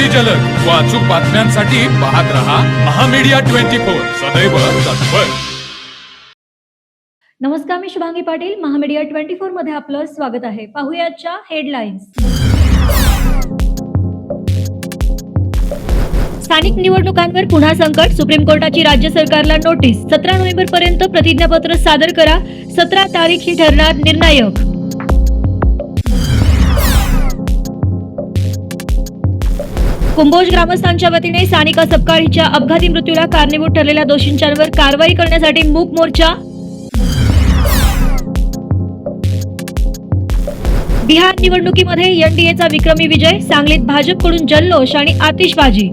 अगदी जलद व अचूक बातम्यांसाठी पाहत रहा महामीडिया ट्वेंटी फोर. सदैव तत्पर. नमस्कार मी शुभांगी पाटील. महामीडिया ट्वेंटी फोरमध्ये आपलं स्वागत आहे. पाहुयाच्या हेडलाईन्स. स्थानिक निवडणुकांवर पुन्हा संकट. सुप्रीम कोर्टाची राज्य सरकारला नोटीस. सतरा नोव्हेंबर पर्यंत प्रतिज्ञापत्र सादर करा. सतरा तारीख ही ठरणार निर्णायक. कुंभोज ग्रामस्थांच्या वतीने सानिका सपकाळ हिच्या अपघाती मृत्यूला कारणीभूत ठरलेल्या दोषींच्यावर कारवाई करण्यासाठी मूक मोर्चा. बिहार निवडणुकीमध्ये एनडीएचा विक्रमी विजय सांगलीत भाजपकडून जल्लोष आणि आतिषबाजी.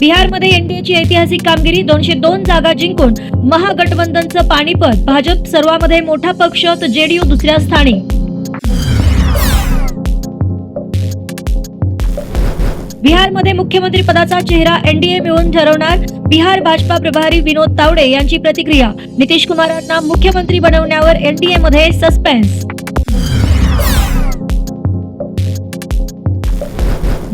बिहारमध्ये एनडीएची ऐतिहासिक कामगिरी दोनशे दोन जागा जिंकून महागठबंधनचं पाणीपत भाजप सर्वामध्ये मोठा पक्ष तर जेडीयू दुसऱ्या स्थानी. बिहारमध्ये मुख्यमंत्री पदाचा चेहरा एनडीए मिळून ठरवणार. बिहार भाजपा प्रभारी विनोद तावडे यांची प्रतिक्रिया. नितीश कुमारांना मुख्यमंत्री बनवण्यावर एनडीए मध्ये सस्पेन्स.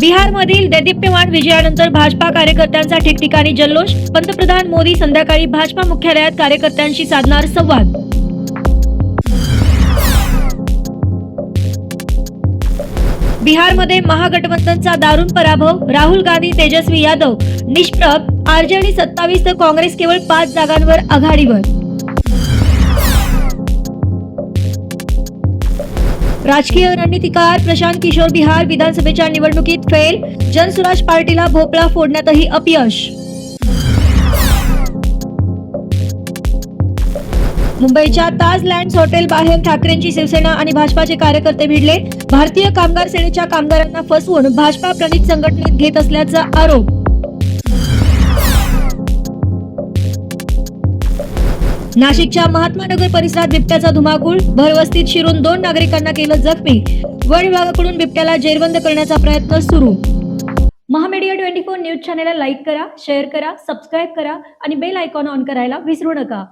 बिहारमधील दैदिप्यमान विजयानंतर भाजपा कार्यकर्त्यांचा ठिकठिकाणी जल्लोष. पंतप्रधान मोदी संध्याकाळी भाजपा मुख्यालयात कार्यकर्त्यांशी साधणार संवाद. बिहारमध्ये महागठबंधनचा दारुण पराभव राहुल गांधी तेजस्वी यादव निष्प्रभ आरजेडी सत्तावीस तर काँग्रेस केवळ पाच जागांवर आघाडीवर. राजकीय रणनीतिकार प्रशांत किशोर बिहार विधानसभेच्या निवडणुकीत फेल जनसुराज पार्टीला भोपळा फोडण्यातही अपयश. मुंबईच्या ताज लँड्स हॉटेल बाहेर ठाकरेंची शिवसेना आणि भाजपाचे कार्यकर्ते भिडले. भारतीय कामगार सेनेच्या कामगारांना फसवून भाजपा प्रणित संघटनेत घेत असल्याचा आरोप. नाशिकच्या महात्मा नगर परिसरात बिबट्याचा धुमाकूळ भरवस्तीत शिरून दोन नागरिकांना केलं जखमी. वन विभागाकडून बिबट्याला जेरबंद करण्याचा प्रयत्न सुरू. महामीडिया ट्वेंटी फोर न्यूज चॅनेलला लाईक करा शेअर करा सबस्क्राईब करा आणि बेल आयकॉन ऑन करायला विसरू नका.